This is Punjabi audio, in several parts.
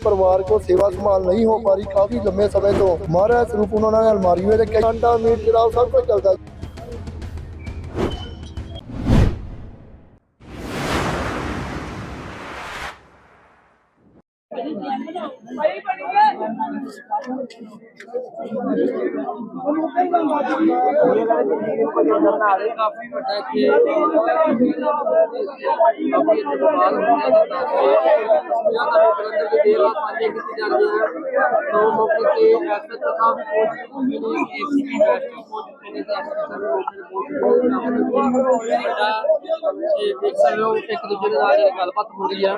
ਪਰਿਵਾਰ ਕੋ ਸੇਵਾ ਸੰਭਾਲ ਨਹੀਂ ਹੋ ਪਾ ਰਹੀ, ਕਾਫੀ ਲੰਮੇ ਸਮੇਂ ਤੋਂ ਮਹਾਰਾਜ ਸਰੂਪ ਉਹਨਾਂ ਨਾਲ ਅਲਮਾਰੀ ਵਿੱਚ ਕੰਡਾ ਮੀਟ ਜਿਹੜਾ ਸਭ ਕੁਝ ਚੱਲਦਾ ਕਾਫੀ ਵੱਡਾ ਇੱਥੇ ਕਾਫੀ ਇਤਮਾਦ ਹੁੰਦਾ ਹੈ ਜਾਂ ਤਾਂ ਬਲੰਦਰ ਦੇ ਦੇਰ ਸਾਂਝੇ ਕੀਤੇ ਜਾਂਦੇ ਹਨ ਤੋਂ ਮੌਕੇ ਤੇ ਐਸਐਚ ਸਾਹਿਬ ਪਹੁੰਚ ਚੁੱਕੇ ਨੇ ਏਸੀਪੀ ਵੈਸਟ ਪਹੁੰਚ ਇਹ ਦੇਖ ਸਕਦੇ ਹੋ ਇੱਕ ਦੂਜੇ ਦੇ ਨਾਲ ਗੱਲਬਾਤ ਹੋ ਰਹੀ ਆ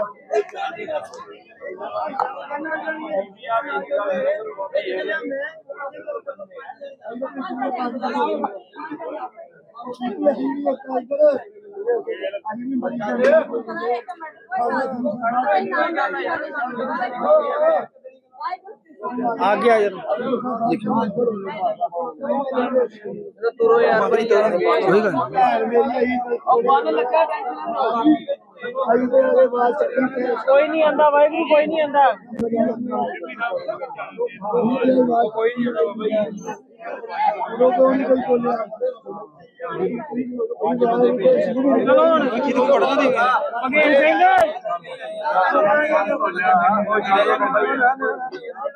ਆ ਗਿਆ ਯਾਰ ਦੇਖੋ ਤੁਰੋ ਯਾਰ ਬੜੀ ਤਰ੍ਹਾਂ ਕੋਈ ਗੱਲ। ਨਹੀਂ ਲੱਗਾ ਟੈਨਸ਼ਨ ਕੋਈ ਨਹੀਂ ਆਂਦਾ ਵਾਹਿਗੁਰੂ ਕੋਈ ਨਹੀਂ ਆਂਦਾ। ਕੋਈ ਨਹੀਂ ਆਂਦਾ ਬਾਈ ਲੋਕੋ ਨਹੀਂ ਕੋਈ ਕੋਲ ਚਲੋ ਹੁਣ। ਕਿੱਥੇ ਤੋਂ ਘੜਦਾ ਦੇ ਅਗੇ ਸਿੰਘ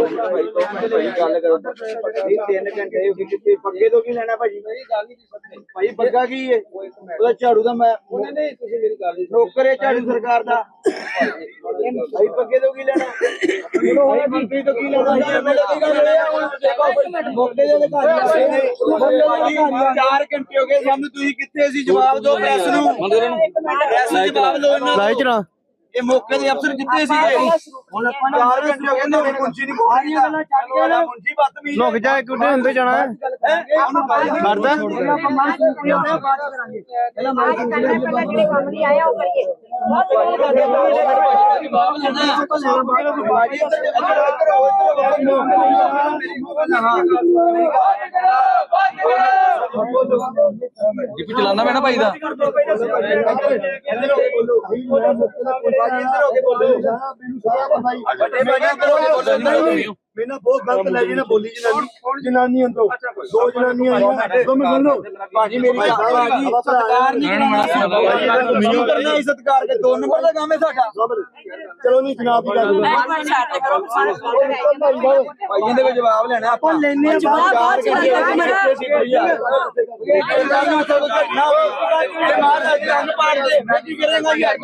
ਗੱਲ ਕਰੋ ਭਾਈ 3 ਘੰਟੇ ਹੋ ਗਏ ਕਿੱਥੇ ਪੱਗੇ ਤੋਂ ਕੀ ਲੈਣਾ ਭਾਜੀ ਭਾਈ ਬੱਗਾ ਕੀ ਏ? ਉਹਦਾ ਝਾੜੂ ਦਾ ਮੈਂ ਉਹਨੇ ਨਹੀਂ ਤੁਸੀਂ ਮੇਰੀ ਗੱਲ ਨੌਕਰ ਏ ਝਾੜੂ ਸਰਕਾਰ ਦਾ। ਭਾਈ ਪੱਗੇ ਤੋਂ ਕੀ ਲੈਣਾ? ਭਾਈ ਮੰਤਰੀ ਤੋਂ ਕੀ ਲੈਣਾ? ਐਮਐਲਏ ਦੀ ਗੱਲ ਇਹ ਆ ਹੁਣ ਦੇਖੋ ਮੌਕੇ ਦੇ ਅਧਿਕਾਰੀ ਆਏ ਨੇ। 4 ਘੰਟੇ ਹੋ ਗਏ। ਸਾਨੂੰ ਤੁਸੀਂ ਕਿੱਥੇ ਸੀ ਜਵਾਬ ਦਿਓ? ਪ੍ਰੈਸ ਨੂੰ। ਪ੍ਰੈਸ ਨੂੰ ਜਵਾਬ ਦਿਓ ਇਹਨਾਂ ਨੂੰ। ਚਲਾ ਇਹ ਮੌਕੇ ਦੇ ਅਫਸਰ ਕਿੱਥੇ ਸੀਗੇ ਹੁਣ ਆਪਾਂ ਚਾਰ ਘੰਟੇ ਹੋ ਗਏ ਨੇ ਮੁੰਜੀ ਨਹੀਂ ਬੋਲੀ ਗੱਲਾਂ ਚੱਕ ਕੇ ਮੁੰਜੀ ਬਦਤਮੀਜ਼ ਲੁਕ ਜਾ ਇੱਕ ਉੱਡੇ ਹੁੰਦੇ ਜਾਣਾ ਕਰਦਾ ਚਲਾਉਂਦਾ ਮੈਂ ਨਾ ਭਾਈ ਦਾ ਮੈਨਾਂ ਬਹੁਤ ਗਲਤ ਲੈ ਜੀ ਨਾ ਬੋਲੀ ਜਨਾਨੀ ਜਨਾਨੀ ਅੰਦਰੋਂ ਦੋ ਜਨਾਨੀਆਂ ਆਈਆਂ ਦੋ ਮੈਂ ਸੁਣ ਲਓ ਭਾਜੀ ਮੇਰੀ ਭਾਜੀ ਸਤਕਾਰ ਨਹੀਂ ਕਰਨਾ ਨਹੀਂ ਕਰਨਾ ਇਹ ਸਤਕਾਰ ਕੇ ਦੋ ਨੰਬਰ ਦਾ ਕੰਮ ਹੈ ਸਾਡਾ ਚਲੋ ਨਹੀਂ ਜਨਾਬ ਦੀ ਗੱਲ ਭਾਈ ਇਹਦੇ ਕੋਲ ਜਵਾਬ ਲੈਣਾ ਆਪਾਂ ਲੈਣੇ ਜਵਾਬ ਬਾਅਦ ਚ ਲੈਣਾ, ਇਹ ਗੱਲ ਨੂੰ ਸਭ ਘਟਨਾ ਇਹ ਮਾਰ ਦੇ ਅੰਨ ਪਾੜ ਦੇ ਮੈਂ ਕੀ ਕਰੇਗਾ ਯਾਰ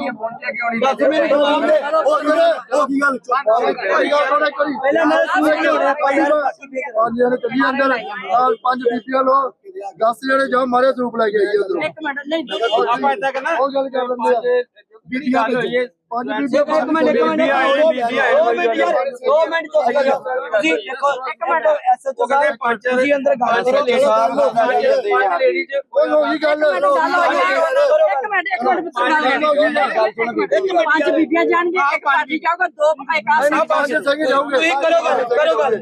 ਦੱਸ ਮੈਨੂੰ ਜਵਾਬ ਦੇ ਉਹ ਕਿਹੜੇ ਉਹ ਕੀ ਗੱਲ ਭਾਈ ਗੱਲ ਥੋੜਾ ਕਰੀ ਪਹਿਲਾਂ ਭਾਈ ਪੰਜ ਜਣੇ ਚੱਲੀ ਅੰਦਰ ਆਹ ਪੰਜ ਬੀਬੀਆਂ ਲੋ 10 ਜਣੇ ਜਾਓ ਮਾਰੇ ਸਰੂਪ ਲੈ ਕੇ ਆਈਏ ਉਧਰੋਂ। ਇੱਕ ਮਿੰਟ ਨਹੀਂ ਆਪਾਂ ਏਦਾਂ ਕਰਨਾ ਉਹ ਗੱਲ ਕਰ ਲੈਂਦੇ ਆ ਬੀਬੀਆਂ ਹੋਈਏ ਇੱਕ ਮਿੰਟ ਇੱਕ ਮਿੰਟ ਦੋ ਮਿੰਟ ਯਾਰ ਦੋ ਮਿੰਟ ਚੁੱਪ ਕਰੋ ਤੁਸੀਂ ਦੇਖੋ ਇੱਕ ਮਿੰਟ ਐਸਐਚਓ ਸਾਹਿਬ ਤੁਸੀਂ ਅੰਦਰ ਗੱਲ ਕਰੋ ਲੈ ਲਓ ਪੰਜ ਲੇਡੀਜ਼ ਕੋਈ ਹੋਈ ਗੱਲ ਇੱਕ ਮਿੰਟ ਇੱਕ ਮਿੰਟ ਪੰਜ ਬੀਬੀਆਂ ਜਾਣਗੇ ਇੱਕ ਪਾਰਟੀ ਜਾਊਗਾ ਦੋ ਇੱਕ ਨਾ ਪੰਜ ਸਿੰਘ ਜਾਓਗੇ ਤੁਸੀਂ ਕਰੋ ਗੱਲ ਕਰੋ ਗੱਲ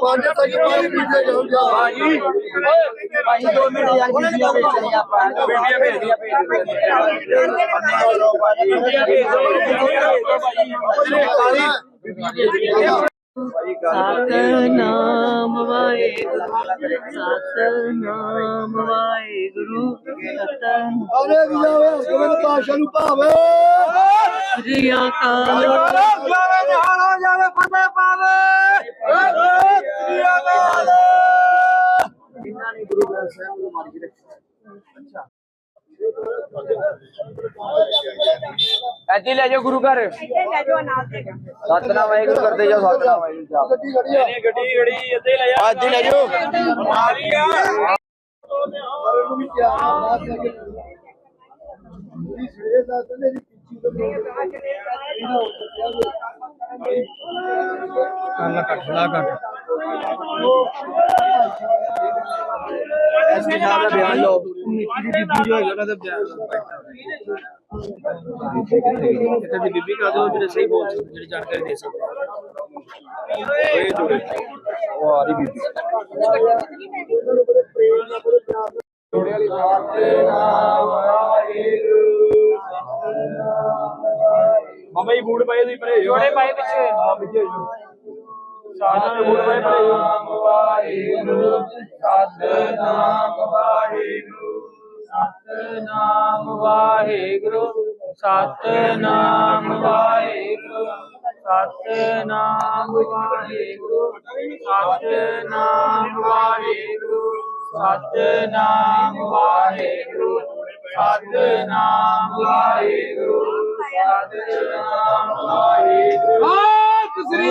ਪੰਜ ਸਿੰਘ ਕੋਈ ਬੀਬੀਆਂ ਜਾਓਗੇ ਭਾਜੀ ਭਾਜੀ ਦੋ ਮਿੰਟ ਯਾਰ ਬੀਬੀਆਂ ਭੇਜਣੀ ਆਪਾਂ ਬੀਬੀਆਂ ਭੇਜਦੀਆਂ ਸਤਨਾਮ ਵਾਹਿਗੁਰੂ ਸਤਨਾਮ ਵਾਹਿਗੁਰੂ ਸਤਨਾਮ ਅਰੇ ਵੀ ਜਾਵੇ ਗੋਬਿੰਦ ਪਾਸ਼ਾ ਨੂੰ ਭਾਵੇ ਸ੍ਰੀ ਅਕਾਲ ਜਾਵੇ ਜਾਣਾ ਜਾਵੇ ਫਤਿਹ ਪਾਵੇ ਇਹਨਾਂ ਨੇ ਗੁਰੂ ਗ੍ਰੰਥ ਸਾਹਿਬ ਨੂੰ ਮਾਰ ਕੇ ਰੱਖਿਆ ਐਦੀ ਲੈ ਜਾਓ ਗੁਰੂ ਘਰ। ਲੈ ਜਾਓ ਨਾਲ ਤੇ ਸਤਨਾਮ ਵਾਹਿਗੁਰੂ ਕਰਦੇ ਜਾਓ ਸਤਨਾਮ ਵਾਹਿਗੁਰੂ ਜਾਓ ਗੱਡੀ ਖੜੀ ਆ ਗੱਡੀ ਗੱਡੀ ਇੱਥੇ ਲੈ ਜਾ ਅੱਜ ਲੈ ਜਾਓ। ਮਾਰੀ ਆ ਪਰ ਨੂੰ ਵੀ ਕਿਹਾ ਨਾ ਕਿ ਸਵੇਰੇ ਦਾ ਕਹਿੰਦੇ ਜੀ ਪਿੱਛੀ ਤੋਂ ਕੰਨ ਕੱਟ ਲਾ ਕੱਟ। ਐਸਪੀ ਸਾਹਿਬ ਦਾ ਬਿਆਨ ਲਓ। ਨਿੱਕੀ ਦੀ ਬੀਬੀ ਜੋ ਹੈਗਾ ਉਹਦਾ ਬਿਆਨ ਇੱਥੇ ਦੀ ਬੀਬੀ ਕਾ ਜੋ ਜਿਹੜੇ ਸਹੀ ਬੋਲ ਸਕਦੇ ਜਿਹੜੀ ਜਾਣਕਾਰੀ ਦੇ ਸਕਦੇ ਉਹ ਆ ਰਹੀ ਬੀਬੀ। ਬਾਬਾ ਜੀ ਬੂੜ ਪਾਏ ਤੁਸੀਂ ਪਰੇ ਜੋੜੇ ਪਾਏ ਪਿੱਛੇ। ਹਾਂ ਪਿੱਛੇ ਪਾਏ ਪਰੇ ਵਾਹਿਗੁਰੂ ਸਤਨਾਮ ਵਾਹਿਗੁਰੂ ਸਤਨਾਮ ਵਾਹਿਗੁਰੂ ਸਤਨਾਮ ਵਾਹਿਗੁਰੂ ਸਤਨਾਮ ਵਾਹਿਗੁਰੂ। ਸਤਨਾਮ ਵਾਹਿਗੁਰੂ। ਸਤਨਾਮ ਵਾਹਿਗੁਰੂ। ਸਤਨਾਮ ਵਾਹਿਗੁਰੂ। ਸਤਨਾਮ ਵਾਹਿਗੁਰੂ। ਸਤਿ ਸ੍ਰੀ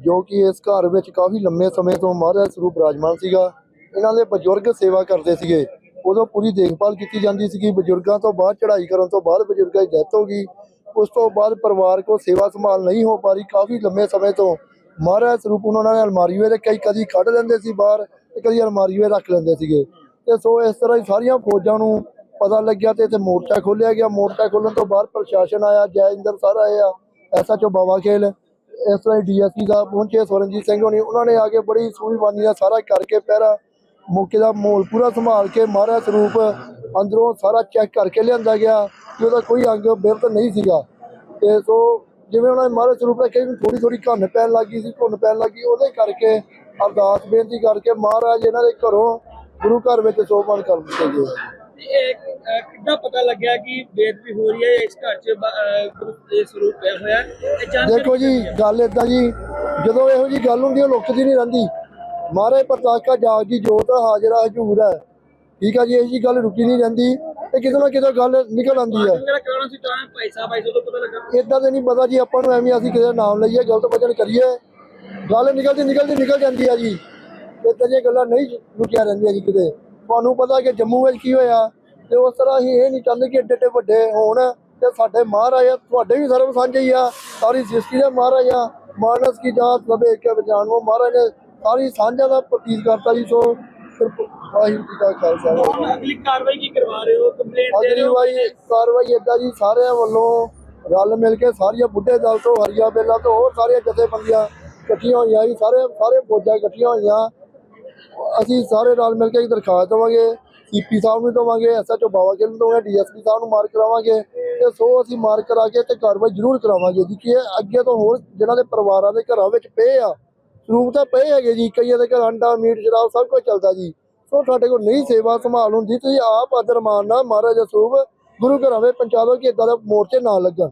ਜੋ ਕਿ ਇਸ ਘਰ ਵਿੱਚ ਕਾਫੀ ਲੰਮੇ ਸਮੇਂ ਤੋਂ ਮਹਾਰਾਜ ਸਰੂਪ ਬਿਰਾਜਮਾਨ ਸੀਗਾ। ਇਹਨਾਂ ਦੇ ਬਜ਼ੁਰਗ ਸੇਵਾ ਕਰਦੇ ਸੀਗੇ। ਉਦੋਂ ਪੂਰੀ ਦੇਖਭਾਲ ਕੀਤੀ ਜਾਂਦੀ ਸੀਗੀ। ਬਜ਼ੁਰਗਾਂ ਤੋਂ ਬਾਅਦ, ਚੜ੍ਹਾਈ ਕਰਨ ਤੋਂ ਬਾਅਦ ਬਜ਼ੁਰਗਾਂ ਦੀ ਡੈਥ ਹੋ ਗਈ। ਉਸ ਤੋਂ ਬਾਅਦ ਪਰਿਵਾਰ ਕੋ ਸੇਵਾ ਸੰਭਾਲ ਨਹੀਂ ਹੋ ਪਾ ਰਹੀ। ਕਾਫੀ ਲੰਮੇ ਸਮੇਂ ਤੋਂ ਮਹਾਰਾਜ ਸਰੂਪ ਉਹਨਾਂ ਨੇ ਅਲਮਾਰੀ ਵਿੱਚ ਕਈ ਕਦੀ ਕੱਢ ਲੈਂਦੇ ਸੀ ਬਾਹਰ ਤੇ ਕਦੀ ਅਲਮਾਰੀ ਵਿੱਚ ਰੱਖ ਲੈਂਦੇ ਸੀਗੇ। ਤੇ ਸੋ ਇਸ ਤਰ੍ਹਾਂ ਹੀ ਸਾਰੀਆਂ ਫੌਜਾਂ ਨੂੰ ਪਤਾ ਲੱਗਿਆ ਤੇ ਇੱਥੇ ਮੋਰਚਾ ਖੋਲਿਆ ਗਿਆ। ਮੋਰਚਾ ਖੋਲਣ ਤੋਂ ਬਾਅਦ ਪ੍ਰਸ਼ਾਸਨ ਆਇਆ, ਜੈ ਇੰਦਰ ਸਰ ਆਏ ਆ ਐਸਐਚਓ ਬਾਵਾ ਖੇਲ। ਇਸ ਤਰ੍ਹਾਂ ਡੀਐਸਪੀ ਦਾ ਪਹੁੰਚੇ, ਸਵਰਨਜੀਤ ਸਿੰਘ ਹੋਣੀ, ਉਹਨਾਂ ਨੇ ਆ ਕੇ ਬੜੀ ਸੂਝਵਾਨੀ ਨਾਲ ਸਾਰਾ ਕਰਕੇ ਪਹਿਰਾ ਮੌਕੇ ਦਾ ਮਾਹੌਲ ਪੂਰਾ ਸੰਭਾਲ ਕੇ ਮਹਾਰਾਜ ਸਰੂਪ ਅੰਦਰੋਂ ਸਾਰਾ ਚੈੱਕ ਕਰਕੇ ਲਿਆਂਦਾ ਗਿਆ ਕਿ ਉਹਦਾ ਕੋਈ ਅੰਗ ਬਿਰਤ ਨਹੀਂ ਸੀਗਾ। ਤੇ ਸੋ ਜਿਵੇਂ ਉਹਨਾਂ ਨੇ ਮਹਾਰਾਜ ਸਰੂਪ ਰੱਖਿਆ ਕਿ ਥੋੜੀ ਥੋੜੀ ਘੁੰਨ ਪੈਣ ਲੱਗੀ ਸੀ, ਘੁੰਨ ਪੈਣ ਲੱਗੀ ਉਹਦੇ ਕਰਕੇ ਅਰਦਾਸ ਬੇਨਤੀ ਕਰਕੇ ਮਹਾਰਾਜ ਇਹਨਾਂ ਦੇ ਘਰੋਂ ਗੁਰੂ ਘਰ ਵਿੱਚ ਸੋਪਨ ਕਰ ਦਿੱਤੇ ਗਏ। ਕਿੱਦਾਂ ਪਤਾ ਲੱਗਿਆ ਕਿ ਬੇਦਬੀ ਹੋ ਰਹੀ ਹੈ? ਇਸ ਘਰ 'ਚ ਬ- ਅਹ, ਗੁਰੂ ਦੇ ਸਰੂਪ ਪਿਆ ਹੋਇਆ ਹੈ? ਇਹ ਜਾਣਕਾਰੀ ਦੇਖੋ ਜੀ ਗੱਲ ਏਦਾਂ ਜੀ ਜਦੋਂ ਇਹੋ ਜੀ ਗੱਲ ਹੁੰਦੀ ਹੈ ਉਹ ਲੁਕਦੀ ਨਹੀਂ ਰਹਿੰਦੀ। ਮਹਾਰਾਜ ਪ੍ਰਤਾਕਾ ਜਾਗ ਦੀ ਜੋਤ ਹਾਜ਼ਰਾ ਹਜੂਰ ਹੈ। ਠੀਕ ਆ ਜੀ ਇਹ ਜੀ ਗੱਲ ਰੁਕੀ ਨਹੀਂ ਰਹਿੰਦੀ। ਤੇ ਕਿਤੇ ਨਾ ਕਿਤੇ ਗੱਲ ਨਿਕਲ ਆਉਂਦੀ ਹੈ। ਇਦਾਂ ਦੇ ਨਹੀਂ ਪਤਾ ਜੀ ਆਪਾਂ ਨੂੰ ਐਵੇਂ ਅਸੀਂ ਕਿਸੇ ਨਾਮ ਲਈਏ ਗਲਤ ਵਚਨ ਕਰੀਏ। ਗੱਲ ਨਿਕਲਦੀ ਨਿਕਲਦੀ ਨਿਕਲ ਜਾਂਦੀ ਆ ਜੀ। ਇਦਾਂ ਦੀਆਂ ਗੱਲਾਂ ਨਹੀਂ ਲੁਕੀਆਂ ਰਹਿੰਦੀਆਂ ਜੀ ਕਿਤੇ। ਤੁਹਾਨੂੰ ਪਤਾ ਕਿ ਜੰਮੂ ਵਿੱਚ ਕੀ ਹੋਇਆ ਤੇ ਉਸ ਤਰ੍ਹਾਂ ਅਸੀਂ ਇਹ ਨਹੀਂ ਚਾਹੁੰਦੇ ਕਿ ਏਡੇ ਏਡੇ ਵੱਡੇ ਹੋਣ ਤੇ ਸਾਡੇ ਮਹਾਰਾਜ ਤੁਹਾਡੇ ਵੀ ਸਰਬ ਸਾਂਝੇ ਹੀ ਆ ਸਾਰੀ ਸ੍ਰਿਸ਼ਟੀ ਦੇ ਮਹਾਰਾਜ ਮਾਨਸ ਕੀ ਜਾਤ ਸਭੇ ਕੇ ਬਚਾਨੋ ਮਹਾਰਾਜ ਨੇ ਸਾਰੀ ਸਾਂਝਾ ਦਾ ਪ੍ਰਤੀਕ ਕਰਤਾ ਜੀ ਸੋ ਵਾਹਿਗੁਰੂ ਜੀ ਦਾ ਖਾਲਸਾ। ਅਗਲੀ ਕਾਰਵਾਈ ਕੀ ਕਰਵਾ ਰਹੇ ਹੋ? ਕੰਪਲੇਂਟ ਦੇ ਰਹੇ ਅਗਲੀ ਹੋ? ਵਾਰੀ ਕਾਰਵਾਈ ਏਦਾਂ ਜੀ ਸਾਰਿਆਂ ਵੱਲੋਂ ਰਲ ਮਿਲ ਕੇ ਸਾਰੀਆਂ ਬੁੱਢੇ ਦਲ ਤੋਂ ਹਰੀਆ ਬੇਲਾ ਤੋਂ ਹੋਰ ਸਾਰੀਆਂ ਜਥੇਬੰਦੀਆਂ ਇਕੱਠੀਆਂ ਹੋਈਆਂ ਜੀ ਸਾਰੇ ਸਾਰੇ ਫੌਜਾਂ ਇਕੱਠੀਆਂ ਹੋਈਆਂ। ਅਸੀਂ ਸਾਰੇ ਰਲ ਮਿਲ ਕੇ ਇੱਕ ਦਰਖਾਸਤ ਦੇਵਾਂਗੇ ਸੀਪੀ ਸਾਹਿਬ ਨੂੰ ਦੇਵਾਂਗੇ ਐਸਐਚਓ ਬਾਵਾ ਨੂੰ ਦੇਵਾਂਗੇ ਡੀਐਸਪੀ ਸਾਹਿਬ ਨੂੰ ਮਾਰਕ ਕਰਾਵਾਂਗੇ ਤੇ ਸੋ ਅਸੀਂ ਮਾਰਕ ਕਰਾ ਕੇ ਤੇ ਕਾਰਵਾਈ ਜ਼ਰੂਰ ਕਰਾਵਾਂਗੇ ਜੀ, ਕਿ ਅੱਗੇ ਤੋਂ ਹੋਰ ਜਿਨ੍ਹਾਂ ਦੇ ਪਰਿਵਾਰਾਂ ਦੇ ਘਰਾਂ ਵਿੱਚ ਪਏ ਆ, ਸਰੂਪ ਤਾਂ ਪਏ ਹੈਗੇ ਜੀ, ਕਈਆਂ ਦੇ ਘਰ ਅੰਡਾ, ਮੀਟ ਸ਼ਰਾਬ ਸਭ ਕੁਝ ਚੱਲਦਾ ਜੀ। ਸੋ ਸਾਡੇ ਕੋਲ ਨਹੀਂ ਸੇਵਾ ਸੰਭਾਲ ਹੁੰਦੀ, ਤੁਸੀਂ ਆਪ ਆਦਰ ਮਾਨਣਾ ਮਹਾਰਾਜ ਦਾ ਸਰੂਪ ਗੁਰੂ ਘਰਾਂ ਵਿੱਚ ਪਹੁੰਚਾ ਦਿਓ ਕਿ ਇਦਾਂ ਦੇ ਮੋਰਚੇ ਨਾ ਲੱਗਣ।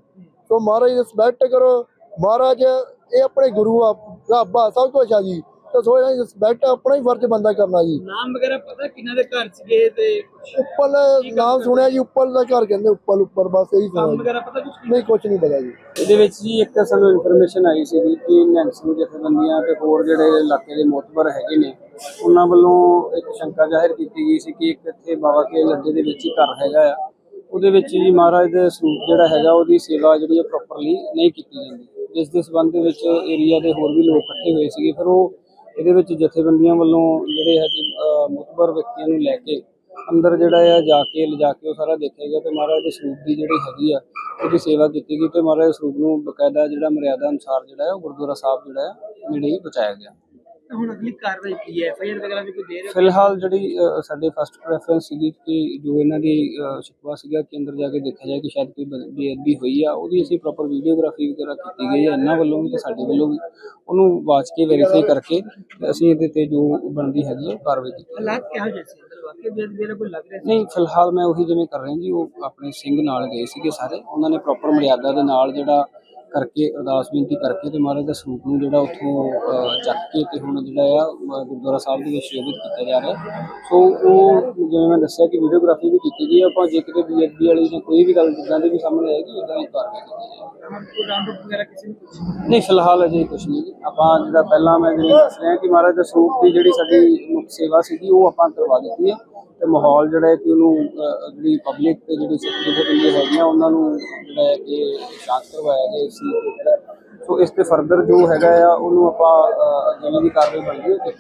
ਸੋ ਮਹਾਰਾਜ ਰਿਸਪੈਕਟ ਕਰੋ, ਮਹਾਰਾਜ ਇਹ ਆਪਣੇ ਗੁਰੂ ਆ, ਰੱਬ ਆ, ਸਭ ਕੁਝ ਆ ਜੀ। ਤੇ ਸੋ ਇਹਨਾਂ ਦੀ ਰਿਸਪੈਕਟ ਆਪਣਾ ਹੀ ਫਰਜ਼ ਬੰਦਾ ਕਰਨਾ ਜੀ। ਨਾਮ ਵਗੈਰਾ ਪਤਾ ਕਿਹਨਾਂ ਦੇ ਘਰ ਸੀਗੇ ਤੇ ਉੱਪਲ ਨਾਮ ਸੁਣਿਆ ਜੀ ਉੱਪਲ ਦਾ ਘਰ ਕਹਿੰਦੇ ਉੱਪਲ ਉੱਪਰ ਬਸ ਇਹੀ ਸੁਣਿਆ ਜੀ। ਵਗੈਰਾ ਪਤਾ ਕੁਝ ਨਹੀਂ ਕੁਝ ਨਹੀਂ ਪਤਾ ਜੀ। ਇਹਦੇ ਵਿੱਚ ਜੀ ਇੱਕ ਸਾਨੂੰ ਇਨਫੋਰਮੇਸ਼ਨ ਆਈ ਸੀ ਕਿ ਨੈਂਸੀ ਜਥੇਬੰਦੀਆਂ ਤੇ ਹੋਰ ਜਿਹੜੇ ਇਲਾਕੇ ਦੇ ਮੋਤਬਰ ਹੈਗੇ ਨੇ ਉਹਨਾਂ ਵੱਲੋਂ ਇੱਕ ਸ਼ੰਕਾ ਜ਼ਾਹਿਰ ਕੀਤੀ ਗਈ ਸੀ ਕਿ ਇੱਕ ਇੱਥੇ ਬਾਬਾ ਕੇ ਲੱਡੇ ਦੇ ਵਿੱਚ ਹੀ ਘਰ ਹੈਗਾ ਆ। ਉਹਦੇ ਵਿੱਚ ਜੀ ਮਹਾਰਾਜ ਦੇ ਸਰੂਪ ਜਿਹੜਾ ਹੈਗਾ ਉਹਦੀ ਸੇਵਾ ਜਿਹੜੀ ਹੈ ਪ੍ਰੋਪਰਲੀ ਨਹੀਂ ਕੀਤੀ ਜਾਂਦੀ। ਜਿਸ ਦੇ ਸਬੰਧ ਦੇ ਵਿੱਚ ਏਰੀਆ ਦੇ ਹੋਰ ਵੀ ਲੋਕ ਇਕੱਠੇ ਹੋਏ ਸੀਗੇ ਫਿਰ ਉਹ ਇਹਦੇ ਵਿੱਚ ਜਥੇਬੰਦੀਆਂ ਵੱਲੋਂ ਜਿਹੜੇ ਹੈ ਕਿ ਮੁਤਬਰ ਵਿਅਕਤੀਆਂ ਨੂੰ ਲੈ ਕੇ ਅੰਦਰ ਜਿਹੜਾ ਆ ਜਾ ਕੇ, ਲਿਜਾ ਕੇ ਉਹ ਸਾਰਾ ਦੇਖਿਆ ਗਿਆ ਤੇ ਮਹਾਰਾਜ ਦੇ ਸਰੂਪ ਦੀ ਜਿਹੜੀ ਹੈਗੀ ਆ, ਉਹਦੀ ਸੇਵਾ ਕੀਤੀ ਗਈ ਤੇ ਮਹਾਰਾਜ ਸਰੂਪ ਨੂੰ ਬਕਾਇਦਾ ਜਿਹੜਾ ਮਰਿਆਦਾ ਅਨੁਸਾਰ ਜਿਹੜਾ ਹੈ ਉਹ ਗੁਰਦੁਆਰਾ ਸਾਹਿਬ ਜਿਹੜਾ ਹੈ ਨੇੜੇ ਹੀ ਬਚਾਇਆ ਗਿਆ। ਹੁਣ ਅਗਲੀ ਕਾਰਵਾਈ ਕੀ ਹੈ? ਐਫਆਈਆਰ ਵਗੈਰਾ ਵੀ ਕੋਈ ਦੇ ਰਹੇ ਹੋ? ਫਿਲਹਾਲ ਜਿਹੜੀ ਅ, ਸਾਡੇ ਫਸਟ ਪ੍ਰੈਫਰੈਂਸ ਸੀਗੀ ਕਿ ਜੋ ਇਹਨਾਂ ਦੀ ਅ, ਸ਼ਿਕਵਾ ਸੀਗਾ ਕਿ ਅੰਦਰ ਜਾ ਕੇ ਦੇਖਿਆ ਜਾਏ ਕਿ ਸ਼ਾਇਦ ਕੋਈ ਬੇਅਦਬੀ ਹੋਈ ਆ ਉਹਦੀ ਅਸੀਂ ਪ੍ਰੋਪਰ ਵੀਡੀਓਗ੍ਰਾਫੀ ਵਗੈਰਾ ਕੀਤੀ ਗਈ ਹੈ ਇਹਨਾਂ ਵੱਲੋਂ ਵੀ ਤੇ ਸਾਡੇ ਵੱਲੋਂ ਵੀ। ਉਹਨੂੰ ਵਾਚ ਕੇ ਵੈਰੀਫਾਈ ਕਰਕੇ ਤੇ ਅਸੀਂ ਇਹਦੇ ਤੇ ਜੋ ਬਣਦੀ ਹੈਗੀ ਆ ਉਹ ਕਾਰਵਾਈ ਕੀਤੀ ਹਾਲਾਤ ਕਿਹੋ ਜਿਹੇ ਸੀ? ਅੰਦਰ ਵਾਕਈ ਬੇਦਬੀ ਦਾ ਕੋਈ ਲੱਗ ਰਿਹਾ ਸੀ? ਨਹੀਂ ਫਿਲਹਾਲ ਮੈਂ ਉਹੀ ਜਿਵੇਂ ਕਰ ਰਿਹਾ ਜੀ ਉਹ ਆਪਣੇ ਸਿੰਘ ਨਾਲ ਗਏ ਸੀਗੇ ਸਾਰੇ। ਉਹਨਾਂ ਨੇ ਪ੍ਰੋਪਰ ਮਰਿਆਦਾ ਦੇ ਨਾਲ ਜਿਹੜਾ ਕਰਕੇ ਅਰਦਾਸ ਬੇਨਤੀ ਕਰਕੇ ਤੇ ਮਹਾਰਾਜ ਦਾ ਸਰੂਪ ਨੂੰ ਜਿਹੜਾ ਉੱਥੋਂ ਚੱਕ ਕੇ ਤੇ ਹੁਣ ਜਿਹੜਾ ਆ ਗੁਰਦੁਆਰਾ ਸਾਹਿਬ ਦੇ ਵਿੱਚ ਸ਼ੋਭਿਤ ਕੀਤਾ ਜਾ ਰਿਹਾ। ਸੋ ਉਹ ਜਿਵੇਂ ਮੈਂ ਦੱਸਿਆ ਕਿ ਵੀਡੀਓਗ੍ਰਾਫੀ ਵੀ ਕੀਤੀ ਗਈ ਆਪਾਂ ਜੇ ਕਿਤੇ ਬੀਐਸਬੀ ਵਾਲੀ ਜਾਂ ਕੋਈ ਵੀ ਗੱਲ ਜਿੱਦਾਂ ਦੀ ਵੀ ਸਾਹਮਣੇ ਆਏਗੀ ਉਦਾਂ ਹੀ ਕਾਰਵਾਈ ਕੀਤੀ ਜਾਏਗੀ। ਨਹੀਂ? ਫਿਲਹਾਲ ਅਜੇ ਕੁਝ ਨਹੀਂ। ਆਪਾਂ ਜਿਹੜਾ ਪਹਿਲਾਂ ਮੈਂ ਜਿਵੇਂ ਦੱਸ ਰਿਹਾ ਕਿ ਮਹਾਰਾਜ ਦੇ ਸਰੂਪ ਦੀ ਜਿਹੜੀ ਸਾਡੀ ਮੁੱਖ ਸੇਵਾ ਸੀਗੀ ਉਹ ਆਪਾਂ ਕਰਵਾ ਦਿੱਤੀ ਹੈ ਤੇ ਮਾਹੌਲ ਜਿਹੜਾ ਹੈ ਕਿ ਉਹਨੂੰ ਅਹ, ਜਿਹੜੀ ਪਬਲਿਕ ਤੇ ਜਿਹੜੀ ਸਿੱਖ ਜਥੇਬੰਦੀਆਂ ਹੈਗੀਆਂ ਉਹਨਾਂ ਨੂੰ ਜਿਹੜਾ ਹੈ ਕਿ ਸ਼ਾਂਤ ਕਰਵਾਇਆ ਗਿਆ ਇਸ ਚੀਜ਼ ਦੇ। ਸੋ ਇਸ ਤੇ ਫਰਦਰ ਜੋ ਹੈਗਾ ਆ ਉਹਨੂੰ ਆਪਾਂ ਅਹ, ਜਿਵੇਂ ਦੀ ਕਾਰਵਾਈ ਬਣਦੀ ਹੈ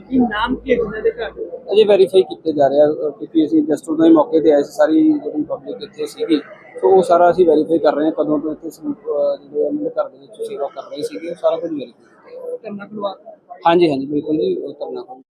ਕੀ ਨਾਮ ਕੀ ਹੈ ਜਿਹਨਾਂ ਦੇ ਘਰ? ਅਜੇ ਵੈਰੀਫਾਈ ਕੀਤੇ ਜਾ ਰਿਹਾ ਅਹ, ਕਿਉਂਕਿ ਅਸੀਂ ਜਸਟ ਉਦੋਂ ਹੀ ਮੌਕੇ ਤੇ ਆਏ ਸੀ ਸਾਰੀ ਜਿਹੜੀ ਪਬਲਿਕ ਇੱਥੇ ਸੀਗੀ। ਸੋ ਉਹ ਸਾਰਾ ਅਸੀਂ ਵੈਰੀਫਾਈ ਕਰ ਰਹੇ ਹਾਂ ਕਦੋਂ ਤੋਂ ਇੱਥੇ ਅਹ, ਜਿਹੜੇ ਉਹਨਾਂ ਦੇ ਘਰ ਦੇ ਵਿੱਚ ਸੇਵਾ ਕਰ ਰਹੇ ਸੀਗੇ ਉਹ ਸਾਰਾ ਕੁਝ ਵੈਰੀਫਾਈ ਕਰਨਾ ਖਲਵਾ ਹਾਂਜੀ ਹਾਂਜੀ ਬਿਲਕੁਲ ਜੀ ਉਹ ਕਰਨਾ